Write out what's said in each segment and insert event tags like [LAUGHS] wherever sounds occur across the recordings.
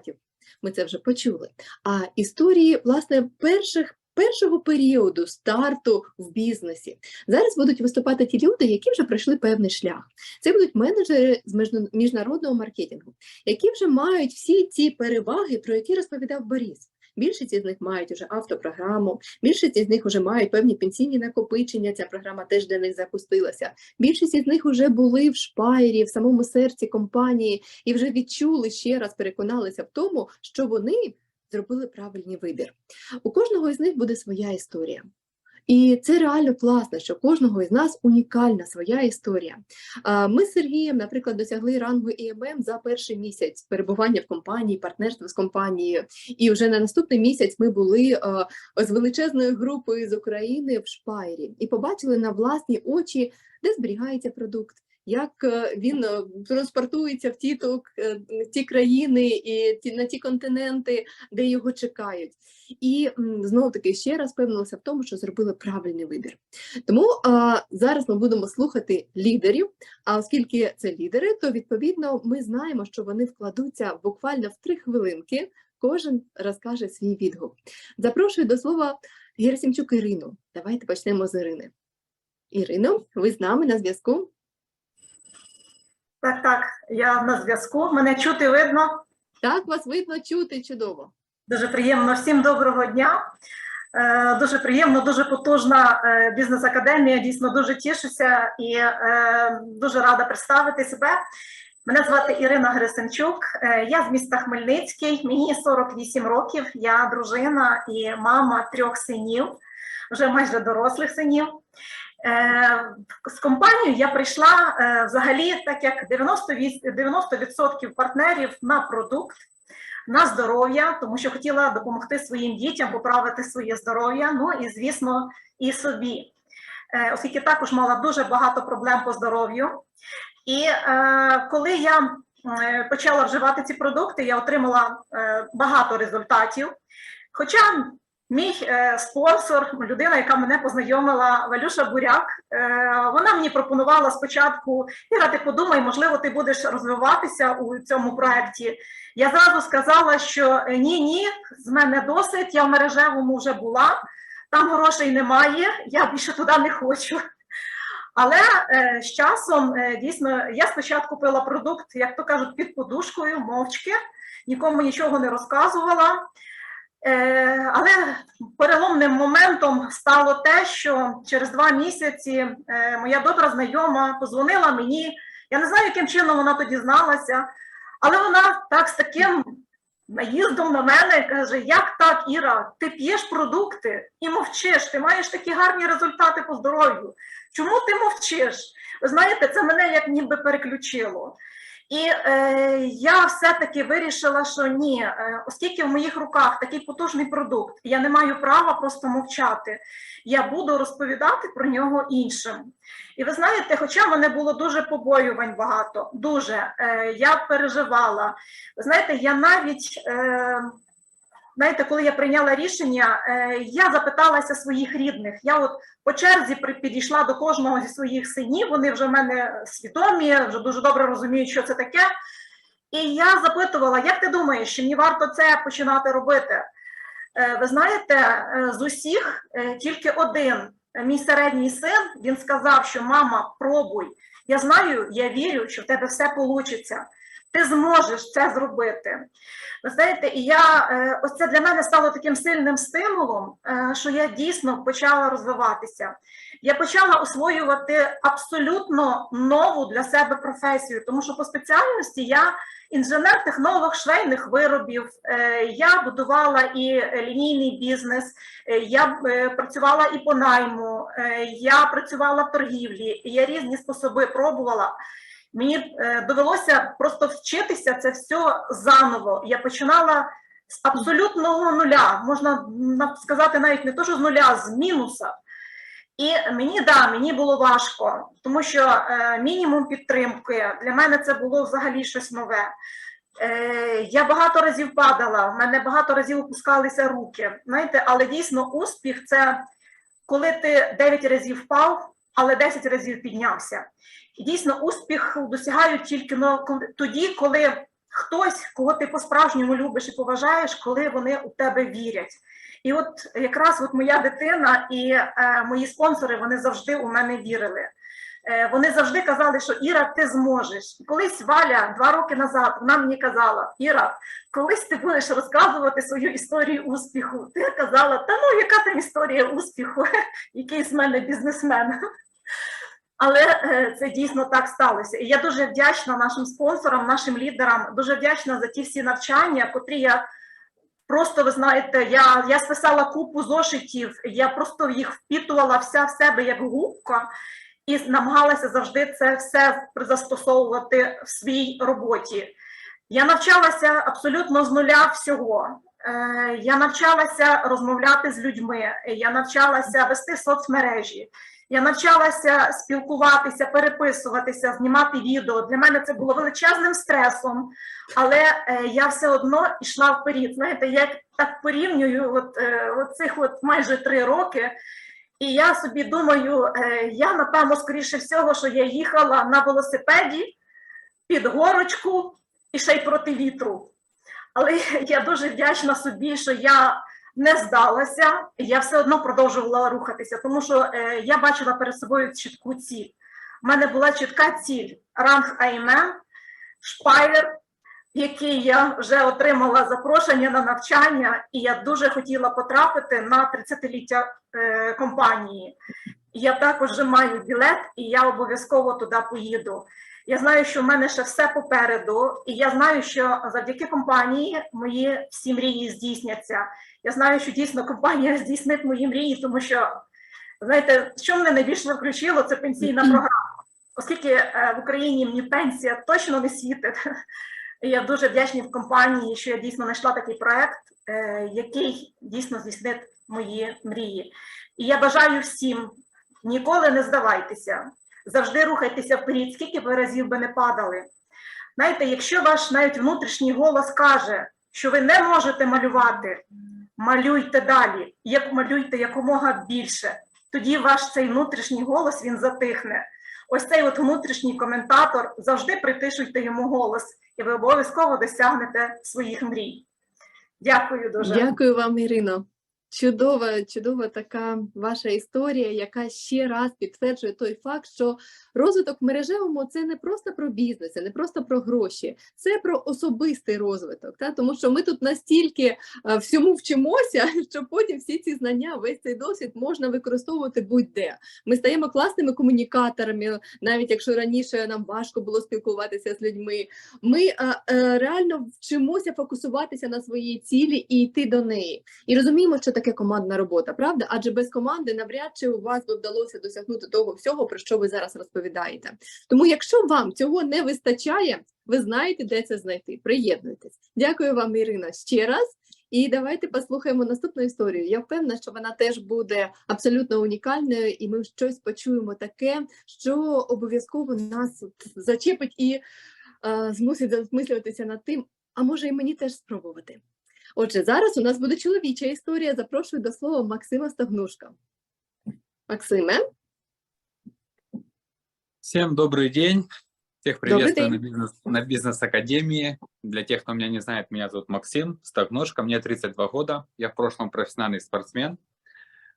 результатів. Ми це вже почули. А історії, власне, перших. Першого періоду старту в бізнесі зараз будуть виступати ті люди, які вже пройшли певний шлях. Це будуть менеджери з міжна- міжнародного маркетингу, які вже мають всі ці переваги, про які розповідав Борис. Більшість із них мають вже автопрограму, більшість із них вже мають певні пенсійні накопичення. Ця програма теж для них запустилася. Більшість із них вже були в шпайрі, в самому серці компанії і вже відчули ще раз, переконалися в тому, що вони зробили правильний вибір. У кожного із них буде своя історія. І це реально класно, що кожного із нас унікальна своя історія. Ми з Сергієм, наприклад, досягли рангу ІММ за перший місяць перебування в компанії, партнерства з компанією. І вже на наступний місяць ми були з величезною групою з України в Шпайрі і побачили на власні очі, де зберігається продукт. Як е, він е, транспортується в ті, е, ті країни і на ті континенти, де його чекають. І знову таки ще раз впевнилася в тому, що зробили правильний вибір. Тому а, зараз ми будемо слухати лідерів. А оскільки це лідери, то відповідно ми знаємо, що вони вкладуться буквально в три хвилинки. Кожен розкаже свій відгук. Запрошую до слова Герасимчук Ірину. Давайте почнемо з Ірини. Ірино, ви з нами на зв'язку? Так, так, я на зв'язку. Мене чути видно. Так, вас видно, чути чудово. Дуже приємно. Всім доброго дня. Е, Дуже приємно, дуже потужна е, бізнес-академія. Дійсно дуже тішуся і е, дуже рада представити себе. Мене звати Ірина Грисенчук. Е, Я з міста Хмельницький, мені 48 років. Я дружина і мама трьох синів, вже майже дорослих синів. Е, З компанією я прийшла е, взагалі, так як 98 90% партнерів на продукт, на здоров'я, тому що хотіла допомогти своїм дітям поправити своє здоров'я, ну і звісно, і собі, Е, оскільки також мала дуже багато проблем по здоров'ю. І е, коли я почала вживати ці продукти, я отримала багато результатів. Хоча мій е, спонсор, людина, яка мене познайомила, Валюша Буряк, е, вона мені пропонувала спочатку, Іра, ти подумай, можливо, ти будеш розвиватися у цьому проєкті. Я зразу сказала, що е, ні, ні, з мене досить, я в мережевому вже була, там грошей немає, я більше туди не хочу. Але е, з часом е, дійсно я спочатку пила продукт, як то кажуть, під подушкою, мовчки, нікому нічого не розказувала. Е, але переломним моментом стало те, що через два місяці е, моя добра знайома позвонила мені. Я не знаю, яким чином вона тоді зналася, але вона так з таким наїздом на мене каже: Як так, Іра, ти п'єш продукти і мовчиш, ти маєш такі гарні результати по здоров'ю. Чому ти мовчиш? Ви знаєте, це мене як ніби переключило. І е, я все-таки вирішила, що ні, е, оскільки в моїх руках такий потужний продукт, я не маю права просто мовчати. Я буду розповідати про нього іншим. І ви знаєте, хоча в мене було дуже побоювань багато, дуже е, я переживала. Ви знаєте, я навіть. Е, Знаєте, коли я прийняла рішення, е, я запиталася своїх рідних. Я от по черзі підійшла до кожного зі своїх синів. Вони вже в мене свідомі, вже дуже добре розуміють, що це таке. І я запитувала, як ти думаєш, чи мені варто це починати робити? Е, Ви знаєте, е, з усіх тільки один, мій середній син, він сказав, що мама, пробуй. Я знаю, я вірю, що в тебе все вийде. Ти зможеш це зробити. Ви знаєте, і я е, ось це для мене стало таким сильним стимулом, е, що я дійсно почала розвиватися. Я почала освоювати абсолютно нову для себе професію, тому що по спеціальності я інженер-технолог швейних виробів. е, Я будувала і лінійний бізнес, я працювала і по найму, я працювала в торгівлі, я різні способи пробувала. Мені е, довелося просто вчитися це все заново. Я починала з абсолютного нуля, можна сказати навіть не то, що з нуля, з мінуса. І мені да, мені було важко, тому що е, мінімум підтримки для мене це було взагалі щось нове. Е, я багато разів падала, в мене багато разів опускалися руки. Знаєте, але дійсно успіх це коли ти 9 разів впав, але 10 разів піднявся. І дійсно успіх досягають тільки ну, тоді, коли хтось, кого ти по-справжньому любиш і поважаєш, коли вони у тебе вірять. І от якраз от моя дитина і е, мої спонсори вони завжди у мене вірили. Е, вони завжди казали, що Іра, ти зможеш. І колись Валя два роки назад вона мені казала: Іра, колись ти будеш розказувати свою історію успіху. Ти казала, та ну яка там історія успіху, [LAUGHS] який з мене бізнесмен. Але е, це дійсно так сталося. І я дуже вдячна нашим спонсорам, нашим лідерам, дуже вдячна за ті всі навчання, котрі я просто, ви знаєте, я, я списала купу зошитів, я просто їх впітувала вся в себе як губка і намагалася завжди це все застосовувати в своїй роботі. Я навчалася абсолютно з нуля всього. Е, Я навчалася розмовляти з людьми, я навчалася вести соцмережі, я навчалася спілкуватися, переписуватися, знімати відео. Для мене це було величезним стресом, але е, я все одно йшла вперед. Знаєте, я так порівнюю от, е, от цих от майже три роки. І я собі думаю, е, я напевно, скоріше всього, що я їхала на велосипеді під горочку і ще й проти вітру. Але я дуже вдячна собі, що я не здалася, я все одно продовжувала рухатися, тому що е, я бачила перед собою чітку ціль. У мене була чітка ціль ранг АІМЕ, шпайлер, який я вже отримала запрошення на навчання, і я дуже хотіла потрапити на 30-ліття е, компанії. Я також маю білет, і я обов'язково туди поїду. Я знаю, що в мене ще все попереду, і я знаю, що завдяки компанії мої всі мрії здійсняться. Я знаю, що дійсно компанія здійснить мої мрії, тому що знаєте, що мене найбільше включило, це пенсійна [CLEARS THROAT] програма. Оскільки е, в Україні мені пенсія точно не світить. [LAUGHS] Я дуже вдячна в компанії, що я дійсно знайшла такий проект, е, який дійсно здійснить мої мрії. І я бажаю всім ніколи не здавайтеся, завжди рухайтеся вперед, скільки ви разів би не падали. Знаєте, якщо ваш навіть внутрішній голос каже, що ви не можете малювати, малюйте далі, як малюйте якомога більше. Тоді ваш цей внутрішній голос він затихне. Ось цей от внутрішній коментатор завжди притишуйте йому голос, і ви обов'язково досягнете своїх мрій. Дякую дуже. Дякую вам, Ірино. Чудова, чудова така ваша історія, яка ще раз підтверджує той факт, що розвиток в мережевому це не просто про бізнес, це не просто про гроші, це про особистий розвиток. Та? Тому що ми тут настільки е, всьому вчимося, [LAUGHS] що потім всі ці знання, весь цей досвід можна використовувати будь-де. Ми стаємо класними комунікаторами, навіть якщо раніше нам важко було спілкуватися з людьми. Ми е, е, реально вчимося фокусуватися на своїй цілі і йти до неї. І розуміємо, що таке командна робота, правда? Адже без команди навряд чи у вас би вдалося досягнути того всього, про що ви зараз розповідаєте. Тому, якщо вам цього не вистачає, ви знаєте, де це знайти. Приєднуйтесь. Дякую вам, Ірина, ще раз. І давайте послухаємо наступну історію. Я впевнена, що вона теж буде абсолютно унікальною, і ми щось почуємо таке, що обов'язково нас зачепить і е, змусить замислюватися над тим, а може і мені теж спробувати. Отже, зараз у нас буде чоловіча історія. Запрошую до слова Максима Стогнушка. Максиме, Всем добрый день. Всех Добрый приветствую на день. бизнес, на бизнес-академии. Для тех, кто меня не знает, меня зовут Максим Стогношко, мне 32 года. Я в прошлом профессиональный спортсмен.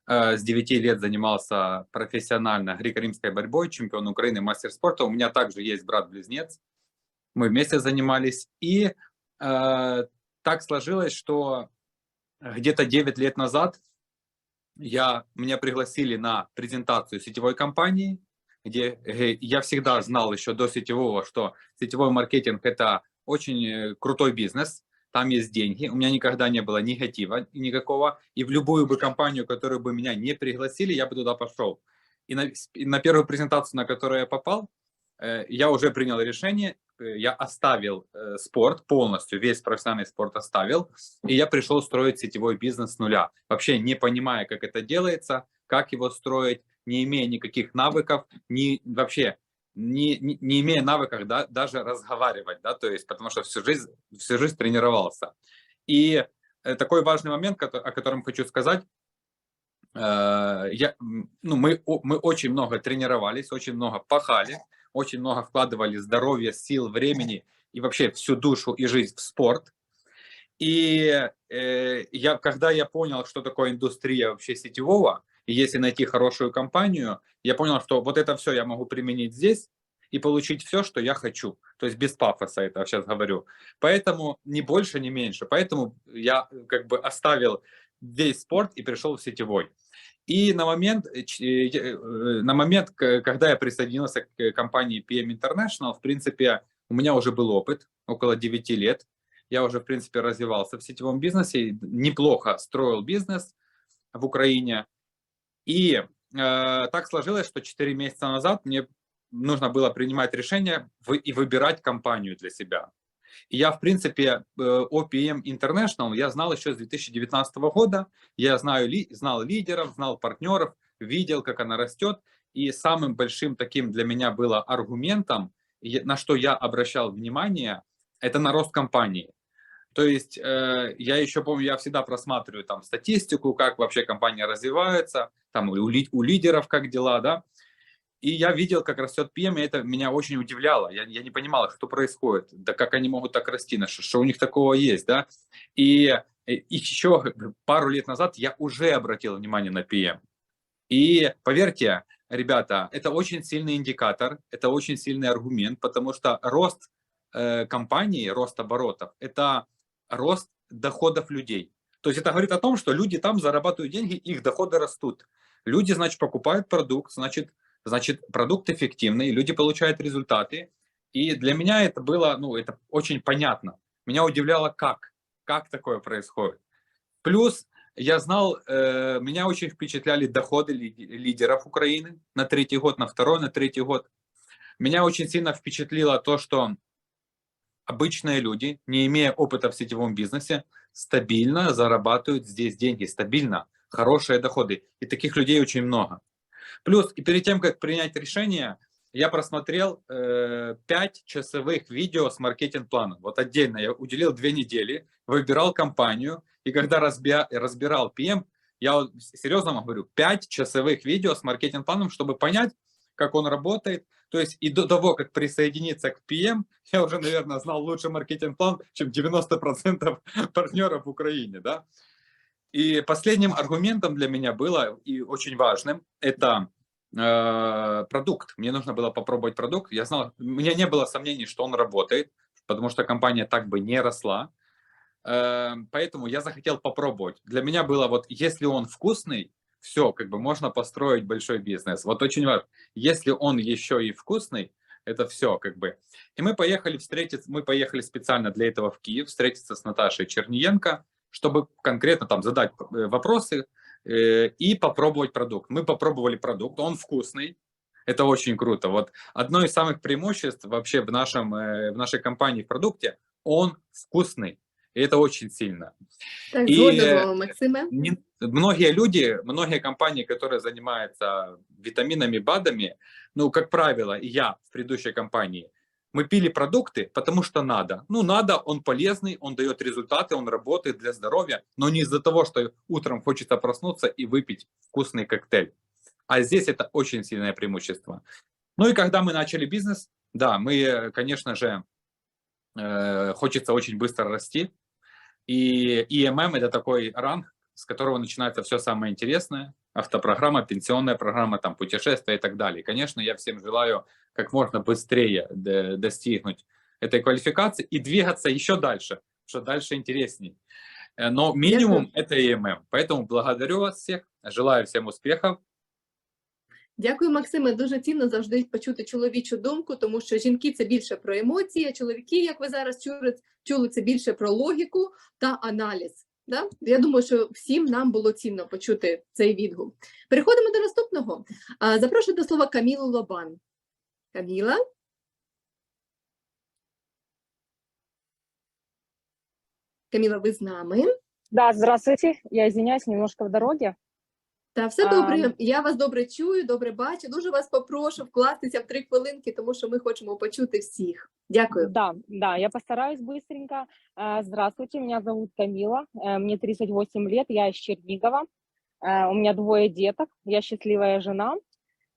Э, С 9 лет занимался профессионально греко-римской борьбой, чемпион Украины, мастер спорта. У меня также есть брат-близнец. Мы вместе занимались. И э, так сложилось, что где-то 9 лет назад я, меня пригласили на презентацию сетевой компании, где э, я всегда знал еще до сетевого, что сетевой маркетинг это очень э, крутой бизнес, там есть деньги, у меня никогда не было негатива никакого, и в любую бы компанию, которую бы меня не пригласили, я бы туда пошел. И на, и на первую презентацию, на которую я попал, э, я уже принял решение, э, я оставил э, спорт полностью, весь профессиональный спорт оставил, и я пришел строить сетевой бизнес с нуля, вообще не понимая, как это делается, как его строить, не имея никаких навыков, не вообще не, не, не имея навыков да, даже разговаривать, да, то есть потому что всю жизнь, всю жизнь тренировался. И э, такой важный момент, о котором хочу сказать, э, я, ну, мы, мы очень много тренировались, очень много пахали, очень много вкладывали здоровья, сил, времени и вообще всю душу и жизнь в спорт. И э, я, когда я понял, что такое индустрия вообще сетевого, и если найти хорошую компанию, я понял, что вот это все я могу применить здесь и получить все, что я хочу. То есть без пафоса это сейчас говорю. Поэтому ни больше, ни меньше. Поэтому я э, как бы оставил весь спорт и пришел в сетевой. И на момент, э, э, э, на момент, когда я присоединился к компании PM International, в принципе, у меня уже был опыт, около 9 лет. Я уже, в принципе, развивался в сетевом бизнесе, неплохо строил бизнес в Украине. И э, так сложилось, что 4 месяца назад мне нужно было принимать решение и выбирать компанию для себя. И я, в принципе, э, OPM International я знал еще с 2019 года. Я знаю, знал лидеров, знал партнеров, видел, как она растет. И самым большим таким для меня было аргументом, на что я обращал внимание, это на рост компании. То есть э, я еще помню, я всегда просматриваю там статистику, как вообще компания развивается, там у, у лидеров как дела, да. И я видел, как растет PM, и это меня очень удивляло. Я, я не понимал, что происходит, да как они могут так расти, что, что у них такого есть, да. И, и еще пару лет назад я уже обратил внимание на PM. И поверьте, ребята, это очень сильный индикатор, это очень сильный аргумент, потому что рост э, компании, рост оборотов, это рост доходов людей. То есть это говорит о том, что люди там зарабатывают деньги, их доходы растут. Люди, значит, покупают продукт, значит, значит, продукт эффективный, люди получают результаты. И для меня это было, ну, это очень понятно. Меня удивляло, как, как такое происходит. Плюс я знал, э, меня очень впечатляли доходы лидеров Украины на третий год, на второй, на третий год. Меня очень сильно впечатлило то, что обычные люди, не имея опыта в сетевом бизнесе, стабильно зарабатывают здесь деньги, стабильно, хорошие доходы. И таких людей очень много. Плюс, и перед тем, как принять решение, я просмотрел э, 5 часовых видео с маркетинг-планом. Вот отдельно я уделил две недели, выбирал компанию, и когда разбя- разбирал PM, я вот серьезно вам говорю, 5 часовых видео с маркетинг-планом, чтобы понять, как он работает. То есть и до того, как присоединиться к PM, я уже, наверное, знал лучше маркетинг-план, чем 90% [LAUGHS] партнеров в Украине. Да? И последним аргументом для меня было, и очень важным, это э, продукт. Мне нужно было попробовать продукт. Я знал, у меня не было сомнений, что он работает, потому что компания так бы не росла. Э, поэтому я захотел попробовать. Для меня было вот, если он вкусный, все, как бы можно построить большой бизнес. Вот очень важно. Если он еще и вкусный, это все как бы. И мы поехали встретиться, мы поехали специально для этого в Киев, встретиться с Наташей Черниенко, чтобы конкретно там задать э, вопросы э, и попробовать продукт. Мы попробовали продукт, он вкусный, это очень круто. Вот одно из самых преимуществ вообще в, нашем, э, в нашей компании в продукте, он вкусный. И это очень сильно. Так, І, згодна з е, вами, Максиме. Не- многие люди, многие компании, которые занимаются витаминами, БАДами, ну, как правило, и я в предыдущей компании, мы пили продукты, потому что надо. Ну, надо, он полезный, он дает результаты, он работает для здоровья, но не из-за того, что утром хочется проснуться и выпить вкусный коктейль. А здесь это очень сильное преимущество. Ну и когда мы начали бизнес, да, мы, конечно же, э, хочется очень быстро расти. И EMM это такой ранг, с которого начинается все самое интересное. Автопрограмма, пенсионная программа, там, путешествия и так далее. И, конечно, я всем желаю как можно быстрее д- достигнуть этой квалификации и двигаться еще дальше, что дальше интересней. Э, Но минимум это EMM. Поэтому благодарю вас всех, желаю всем успехов. Дякую, Максиме. Дуже цінно завжди почути чоловічу думку, тому що жінки це більше про емоції, а чоловіки, як ви зараз чули, чули це більше про логіку та аналіз. Да? Я думаю, що всім нам було цінно почути цей відгук. Переходимо до наступного. Запрошую до слова Камілу Лобан. Каміла, Каміла, ви з нами? Да, здравствуйте. Я извиняюсь, немножко в дороге. Та все А, добре. Я вас добре чую, добре бачу. Дуже вас попрошу вкластися в три хвилинки, тому що ми хочемо почути всіх. Дякую. Да, да, я постараюсь быстренько. Э, Здравствуйте, меня зовут Камила, э, мне 38 лет, я из Чернигова. Э, У меня двое деток, я счастливая жена.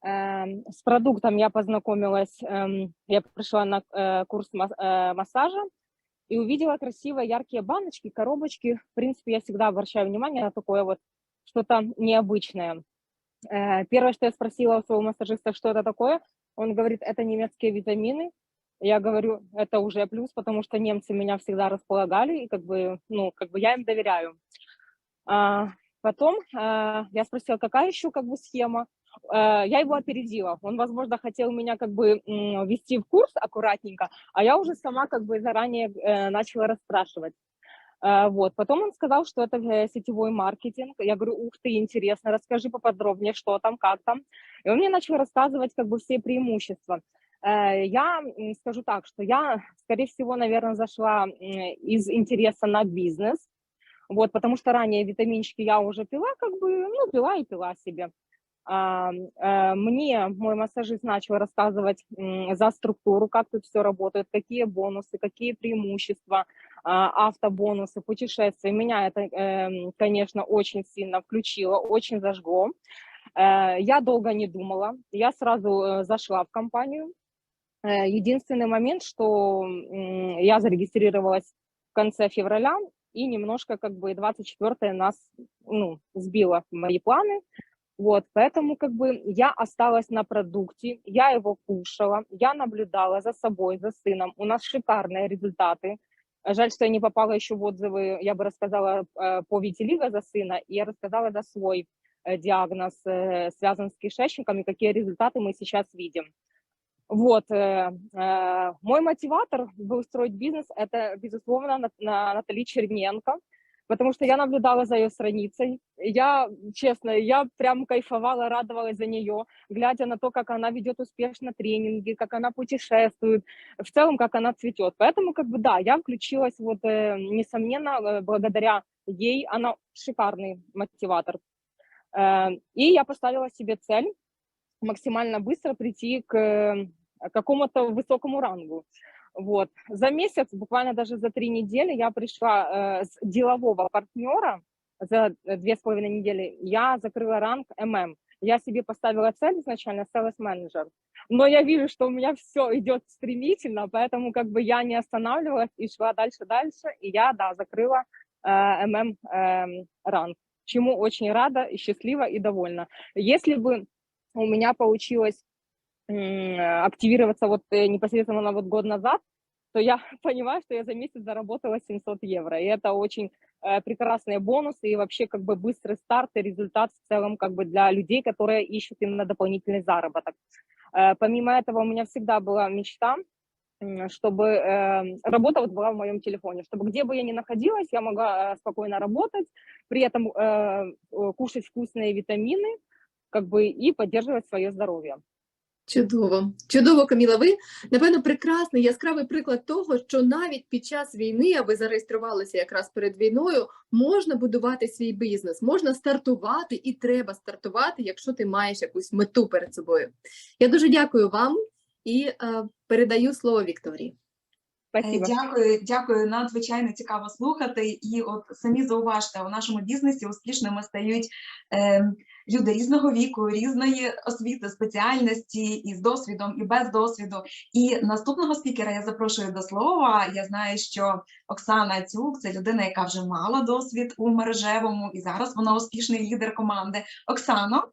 Эм, С продуктом я познакомилась, эм, я пришла на э, курс мас- э, массажа и увидела красивые яркие баночки, коробочки. В принципе, я всегда обращаю внимание на такое вот что-то необычное. Э, Первое, что я спросила у своего массажиста, что это такое, он говорит, это немецкие витамины. Я говорю, это уже плюс, потому что немцы меня всегда располагали, и как бы, ну, как бы я им доверяю. А, Потом э, я спросила, какая еще как бы схема. Э, Я его опередила. Он, возможно, хотел меня как бы ввести в курс аккуратненько, а я уже сама как бы заранее начала расспрашивать. Э, Вот. Потом он сказал, что это э, сетевой маркетинг. Я говорю, ух ты, интересно, расскажи поподробнее, что там, как там. И он мне начал рассказывать как бы все преимущества. Э, Я скажу так, что я, скорее всего, наверное, зашла из интереса на бизнес, вот, потому что ранее витаминчики я уже пила, как бы, ну, пила и пила себе. А, э, Мне мой массажист начал рассказывать за структуру, как тут все работает, какие бонусы, какие преимущества, а, автобонусы, путешествия. Меня это, эм, конечно, очень сильно включило, очень зажгло. Э, Я долго не думала, я сразу э, зашла в компанию. Э, Единственный момент, что я зарегистрировалась в конце февраля, и немножко как бы 24 нас ну, сбило мои планы. Вот, поэтому как бы я осталась на продукте, я его кушала, я наблюдала за собой, за сыном. У нас шикарные результаты. Жаль, что я не попала еще в отзывы, я бы рассказала э, по Витилиго за сына, и я рассказала за свой э, диагноз, э, связан с кишечником, и какие результаты мы сейчас видим. Вот, мой мотиватор был строить бизнес, это, безусловно, Нат- на- Натали Черненко, потому что я наблюдала за ее страницей. Я, честно, я прям кайфовала, радовалась за нее, глядя на то, как она ведет успешно тренинги, как она путешествует, в целом, как она цветет. Поэтому, как бы, да, я включилась, вот, э, несомненно, э, благодаря ей, она шикарный мотиватор. Э, И я поставила себе цель максимально быстро прийти к какому-то высокому рангу. Вот. За месяц, буквально даже за три недели, я пришла э, с делового партнера, за э, две с половиной недели, я закрыла ранг ММ. Я себе поставила цель изначально sales менеджер, но я вижу, что у меня все идет стремительно, поэтому как бы я не останавливалась и шла дальше-дальше, и я, да, закрыла э, ММ эм, ранг, чему очень рада и счастлива и довольна. Если бы у меня получилось активироваться вот э, непосредственно на вот год назад, то я [LAUGHS] понимаю, что я за месяц заработала 700 евро, и это очень э, прекрасные бонусы и вообще как бы быстрый старт и результат в целом как бы для людей, которые ищут именно дополнительный заработок. Э, помимо этого у меня всегда была мечта, чтобы э, работа вот была в моем телефоне, чтобы где бы я ни находилась, я могла э, спокойно работать, при этом э, э, кушать вкусные витамины, как бы и поддерживать своє здоров'я. Чудово, чудово, Каміла. Ви, напевно, прекрасний яскравий приклад того, що навіть під час війни, а ви зареєструвалися якраз перед війною, можна будувати свій бізнес, можна стартувати і треба стартувати, якщо ти маєш якусь мету перед собою. Я дуже дякую вам і е, передаю слово Вікторії. Е, Спасибо. Дякую, дякую. Надзвичайно цікаво слухати. І от самі зауважте, у нашому бізнесі успішними стають е, люди різного віку, різної освіти, спеціальності, і з досвідом, і без досвіду. І наступного спікера я запрошую до слова. Я знаю, що Оксана Цюк це людина, яка вже мала досвід у мережевому, і зараз вона успішний лідер команди. Оксано,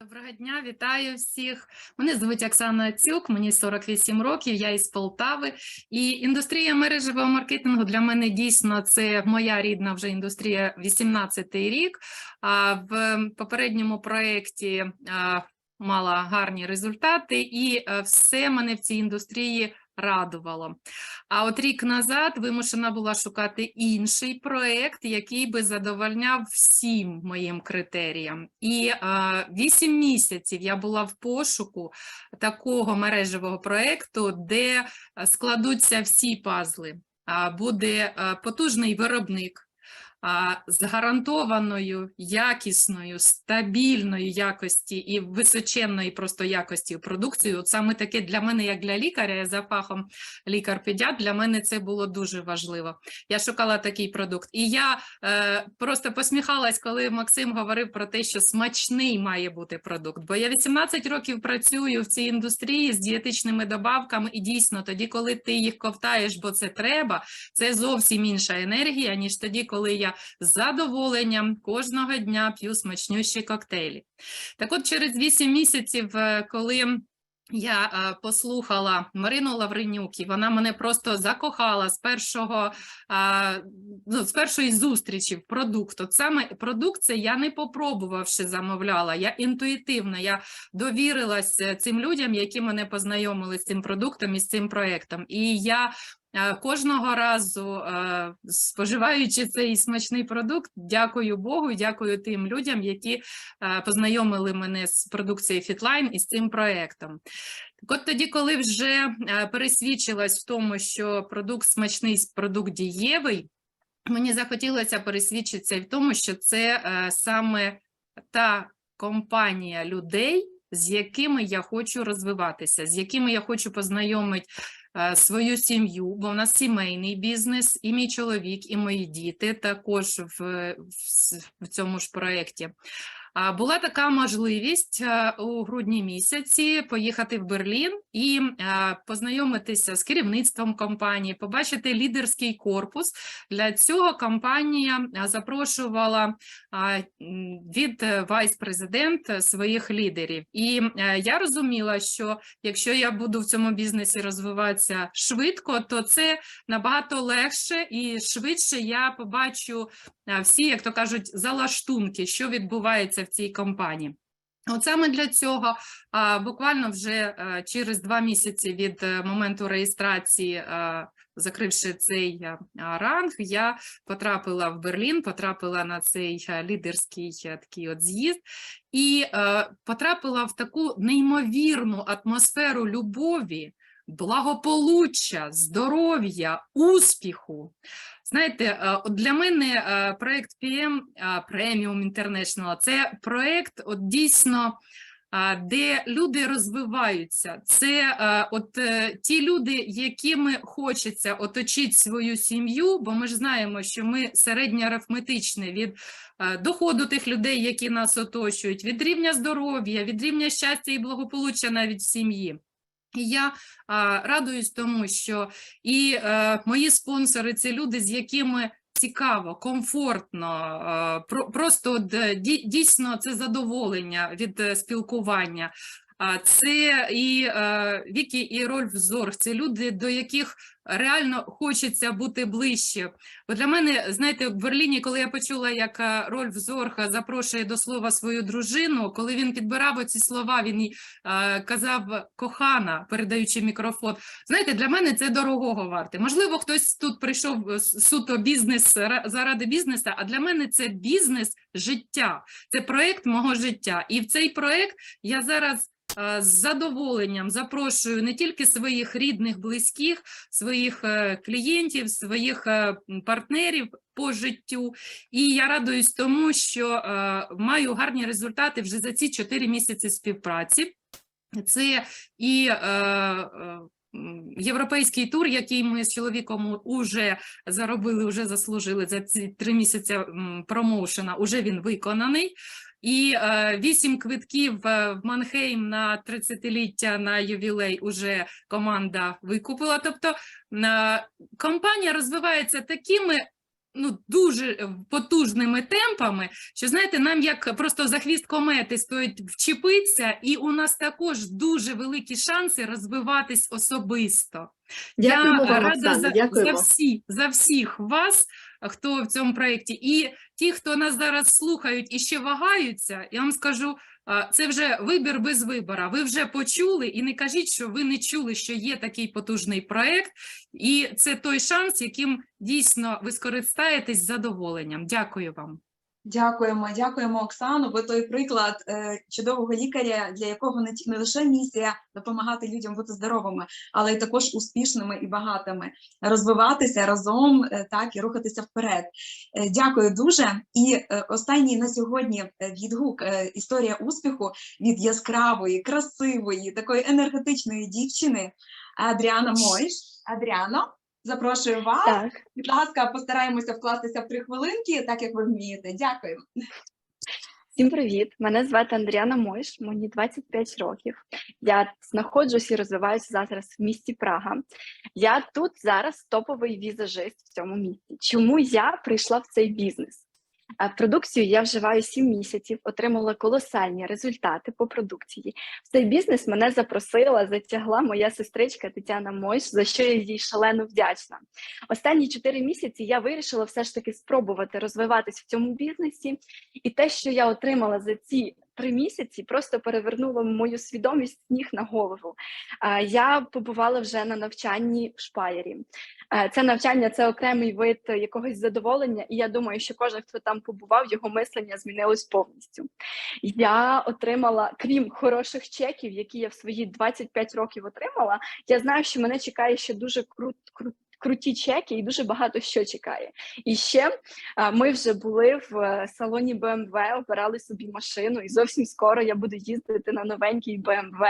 Доброго дня, вітаю всіх. Мене звуть Оксана Цюк, мені 48 років, я із Полтави. І індустрія мережевого маркетингу для мене дійсно це моя рідна вже індустрія 18-й рік. А в попередньому проєкті мала гарні результати, і е, все мене в цій індустрії радувало. А от рік назад вимушена була шукати інший проект, який би задовольняв всім моїм критеріям. І вісім 8 місяців я була в пошуку такого мережевого проекту, де складуться всі пазли. Буде потужний виробник. А, з гарантованою якісною, стабільною якості і височенної просто якості продукції. От саме таке для мене, як для лікаря, я за фахом лікар-педіатр, для мене це було дуже важливо. Я шукала такий продукт. І я е, просто посміхалась, коли Максим говорив про те, що смачний має бути продукт. Бо я 18 років працюю в цій індустрії з дієтичними добавками, і дійсно, тоді, коли ти їх ковтаєш, бо це треба, це зовсім інша енергія, ніж тоді, коли я з задоволенням кожного дня п'ю смачнющі коктейлі. Так от, через 8 місяців, е, коли я е, послухала Марину Лавренюк, і вона мене просто закохала з першого ну, з першої зустрічі в продукт. От саме продукт це я не попробувавши замовляла. Я інтуїтивно я довірилась е, цим людям, які мене познайомили з цим продуктом і з цим проектом. І я кожного разу, е, споживаючи цей смачний продукт, дякую Богу, дякую тим людям, які е, познайомили мене з продукцією Fitline і з цим проектом. От тоді, коли вже е, пересвідчилась в тому, що продукт смачний, продукт дієвий, мені захотілося пересвідчитися і в тому, що це е, саме та компанія людей, з якими я хочу розвиватися, з якими я хочу познайомити е, свою сім'ю, бо в нас сімейний бізнес, і мій чоловік, і мої діти також в, в, в цьому ж проєкті. Була така можливість е, у грудні місяці поїхати в Берлін і е, познайомитися з керівництвом компанії, побачити лідерський корпус. Для цього компанія е, запрошувала від вайс-президент своїх лідерів. І я розуміла, що якщо я буду в цьому бізнесі розвиватися швидко, то це набагато легше і швидше я побачу всі, як то кажуть, залаштунки, що відбувається в цій компанії. От саме для цього буквально вже через два місяці від е, моменту реєстрації, закривши цей ранг, я потрапила в Берлін, потрапила на цей лідерський такий от з'їзд і е, потрапила в таку неймовірну атмосферу любові, благополуччя, здоров'я, успіху. Знаєте, е, для мене е, проект PM е, Premium International – це проект от дійсно, де люди розвиваються. Це от ті люди, якими хочеться оточити свою сім'ю, бо ми ж знаємо, що ми середньоарифметичне від доходу тих людей, які нас оточують, від рівня здоров'я, від рівня щастя і благополуччя навіть в сім'ї. І я а, радуюсь тому, що і е, мої спонсори це люди, з якими цікаво, комфортно, е, про, просто дійсно це задоволення від е, спілкування. Це і е, Вікі, і Рольф Зорг, це люди, до яких реально хочеться бути ближче. Бо для мене, знаєте, в Берліні, коли я почула, як е, Рольф Зорг запрошує до слова свою дружину, коли він підбирав оці слова, він їй е, казав кохана, передаючи мікрофон. Знаєте, для мене це дорогого варте. Можливо, хтось тут прийшов суто бізнес заради бізнесу, а для мене це бізнес життя. Це проект мого життя. І в цей проект я зараз. Е, З задоволенням запрошую не тільки своїх рідних, близьких, своїх е, клієнтів, своїх е, партнерів по життю. І я радуюсь тому, що маю гарні результати вже за ці 4 місяці співпраці. Це і європейський тур, який ми з чоловіком уже заробили, вже заслужили за ці три місяці промоушена, уже він виконаний. І е, вісім квитків е, в Манхейм на 30-ліття на ювілей уже команда викупила. Тобто е, компанія розвивається такими ну, дуже потужними темпами, що знаєте, нам як просто за хвіст комети стоїть вчепитися, і у нас також дуже великі шанси розвиватись особисто. Дякуємо Я вам, рада за, за, всі, за всіх вас, хто в цьому проєкті. І ті, хто нас зараз слухають і ще вагаються, я вам скажу, це вже вибір без вибора. Ви вже почули, і не кажіть, що ви не чули, що є такий потужний проєкт, і це той шанс, яким дійсно ви скористаєтесь з задоволенням. Дякую вам. Дякуємо, дякуємо, Оксану. Ви той приклад е, чудового лікаря, для якого не, лише місія допомагати людям бути здоровими, але й також успішними і багатими, розвиватися разом, е, так і рухатися вперед. Е, дякую дуже. І останній на сьогодні відгук історія успіху від яскравої, красивої, такої енергетичної дівчини Адріана Мойш. Адріано, запрошую вас. Так, Будь ласка, постараємося вкластися в три хвилинки, так як ви вмієте. Дякую. всім привіт. Мене звати Андріана Мойш, мені 25 років. Я знаходжусь і розвиваюся зараз в місті Прага. Я тут зараз топовий візажист в цьому місті. Чому я прийшла в цей бізнес? Продукцію я вживаю 7 місяців, отримала колосальні результати по продукції. В цей бізнес мене запросила, затягла моя сестричка Тетяна Мойш, за що я їй шалено вдячна. Останні 4 місяці я вирішила все ж таки спробувати розвиватись в цьому бізнесі, і те, що я отримала за ці три місяці, просто перевернуло мою свідомість з ніг на голову. Я побувала вже на навчанні в Шпаєрі. Це навчання це окремий вид якогось задоволення, і я думаю, що кожен, хто там побував, його мислення змінилось повністю. Я отримала, крім хороших чеків, які я в свої 25 років отримала, я знаю, що мене чекає ще дуже крут, крут, круті чеки і дуже багато що чекає. І ще ми вже були в е, салоні BMW, обирали собі машину, і зовсім скоро я буду їздити на новенький BMW.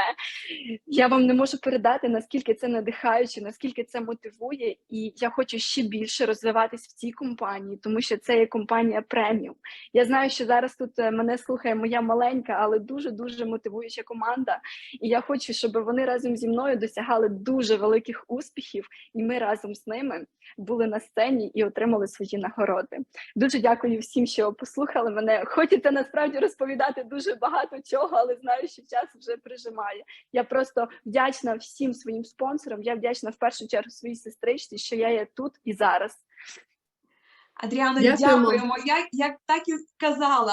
Я вам не можу передати, наскільки це надихаюче, наскільки це мотивує, і я хочу ще більше розвиватись в цій компанії, тому що це є компанія преміум. Я знаю, що зараз тут е, мене слухає моя маленька, але дуже дуже мотивуюча команда. І я хочу, щоб вони разом зі мною досягали дуже великих успіхів, і ми разом з ними були на сцені і отримали свої нагороди. Дуже дякую всім, що послухали мене. Хочеться насправді розповідати дуже багато чого, але знаю, що час вже прижимає. Я просто вдячна всім своїм спонсорам. Я вдячна в першу чергу своїй сестричці, що я є тут і зараз. Адріано, Дякуємо. дякуємо. Як, як так і сказала.